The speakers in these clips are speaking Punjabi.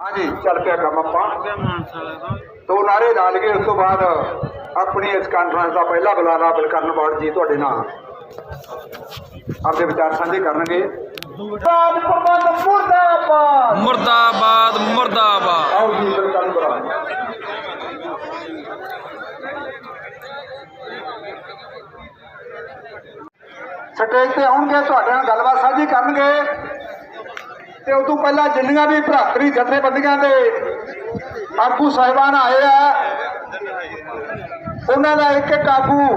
ਹਾਂਜੀ ਚੱਲ ਪਿਆ ਕੰਮ ਆਪਾਂ। ਤੋਂ ਦੋ ਨਾਰੇ ਲਾ ਲਈਏ ਉਸ ਤੋਂ ਬਾਅਦ ਆਪਣੀ ਇਸ ਕਾਨਫਰੰਸ ਦਾ ਪਹਿਲਾ ਬੁਲਾਰਾ ਬਲਕਰਨ ਬਾੜ ਜੀ ਤੁਹਾਡੇ ਨਾਲ। ਆਪਦੇ ਵਿਚਾਰ ਸਾਂਝੇ ਕਰਨਗੇ। ਮੁਰਦਾਬਾਦ। ਮੁਰਦਾਬਾਦ ਮੁਰਦਾਬਾਦ। ਆਓ ਜੀ ਬਲਕਰਨ ਬਾੜ ਸਟੇਜ ਤੇ ਆਉਣਗੇ ਤੁਹਾਡੇ ਨਾਲ ਗੱਲਬਾਤ ਸਾਂਝੀ ਕਰਨਗੇ। ਤੇ ਤੋਂ ਪਹਿਲਾਂ ਜਿੰਨੀਆਂ ਵੀ ਭਰਾਤਰੀ ਜਥੇਬੰਦੀਆਂ ਦੇ ਆਗੂ ਸਾਹਿਬਾਨ ਆਏ ਆ, ਉਹਨਾਂ ਦਾ ਇੱਕ ਇੱਕ ਆਗੂ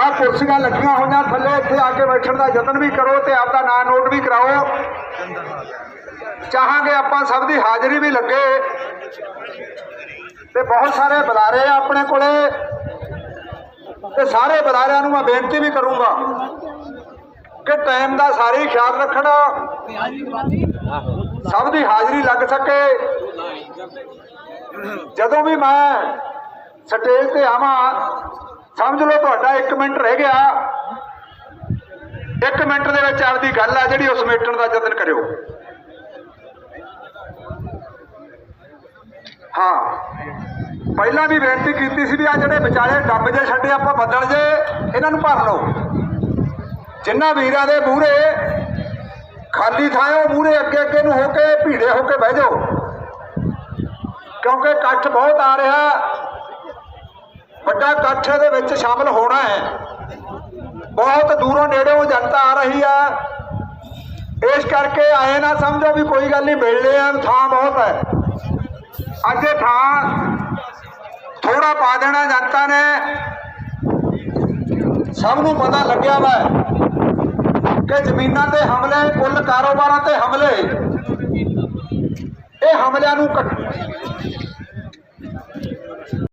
ਆ ਕੁਰਸੀਆਂ ਲੱਗੀਆਂ ਹੋਈਆਂ ਥੱਲੇ, ਇੱਥੇ ਆ ਕੇ ਬੈਠਣ ਦਾ ਯਤਨ ਵੀ ਕਰੋ ਤੇ ਆਪਦਾ ਨਾਂ ਨੋਟ ਵੀ ਕਰਾਓ। ਚਾਹਾਂਗੇ ਆਪਾਂ ਸਭ ਦੀ ਹਾਜ਼ਰੀ ਵੀ ਲੱਗੇ ਤੇ ਬਹੁਤ ਸਾਰੇ ਬੁਲਾਰੇ ਆ ਆਪਣੇ ਕੋਲੇ ਤੇ ਸਾਰੇ ਬੁਲਾਰਿਆਂ ਨੂੰ ਮੈਂ ਬੇਨਤੀ ਵੀ ਕਰੂੰਗਾ ਕਿ ਟਾਈਮ ਦਾ ਸਾਰੇ ਹੀ ਖਿਆਲ ਰੱਖਣਾ। ਸਭ ਦੀ ਹਾਜ਼ਰੀ ਲੱਗ ਸਕੇ। ਜਦੋਂ ਵੀ ਮੈਂ ਸਟੇਜ ਤੇ ਆਵਾਂ, ਸਮਝ ਲਓ ਤੁਹਾਡਾ 1 ਮਿੰਟ ਰਹਿ ਗਿਆ। 1 ਮਿੰਟ ਦੇ ਵਿੱਚ ਆਪਦੀ ਗੱਲ ਆ ਜਿਹੜੀ ਉਸ ਮੇਟਣ ਦਾ ਯਤਨ ਕਰਿਓ। ਹਾਂ। ਪਹਿਲਾਂ ਵੀ ਬੇਨਤੀ ਕੀਤੀ ਸੀ ਵੀ ਆ ਜਿਹੜੇ ਵਿਚਾਲੇ ਡੱਬ ਜੇ ਛੱਡੇ ਆਪਾਂ ਬੱਦਲ ਜੇ, ਇਹਨਾਂ ਨੂੰ ਭਰ ਲਓ। ਜਿਨ੍ਹਾਂ ਵੀਰਾਂ ਦੇ ਮੂਹਰੇ ਖਾਲੀ ਥਾਂ ਉਹ ਮੂਹਰੇ ਅੱਗੇ ਅੱਗੇ ਨੂੰ ਹੋ ਕੇ ਭੀੜੇ ਹੋ ਕੇ ਬਹਿ ਜਾਓ। ਕਿਉਂਕਿ ਇਕੱਠ ਬਹੁਤ ਆ ਰਿਹਾ। ਵੱਡਾ ਇਕੱਠ ਦੇ ਵਿੱਚ ਸ਼ਾਮਲ ਹੋਣਾ ਹੈ। ਬਹੁਤ ਦੂਰੋਂ ਨੇੜੇੋਂ ਜਨਤਾ ਆ ਰਹੀ ਆ। ਇਸ ਕਰਕੇ ਆਏ ਨਾ ਸਮਝੋ ਵੀ ਕੋਈ ਗੱਲ ਨਹੀਂ ਮਿਲਨੇ ਆ, ਥਾਂ ਬਹੁਤ ਹੈ। ਅੱਜ ਇਹ ਥਾਂ ਥੋੜਾ ਪਾ ਦੇਣਾ ਜਨਤਾ ਨੇ। ਸਭ ਨੂੰ ਪਤਾ ਲੱਗਿਆ ਵਾ। ਕਿ ਜ਼ਮੀਨਾਂ ਤੇ ਹਮਲੇ ਕੁੱਲ ਕਾਰੋਬਾਰਾਂ ਤੇ ਹਮਲੇ। ਇਹ ਹਮਲਿਆਂ ਨੂੰ ਘਟ-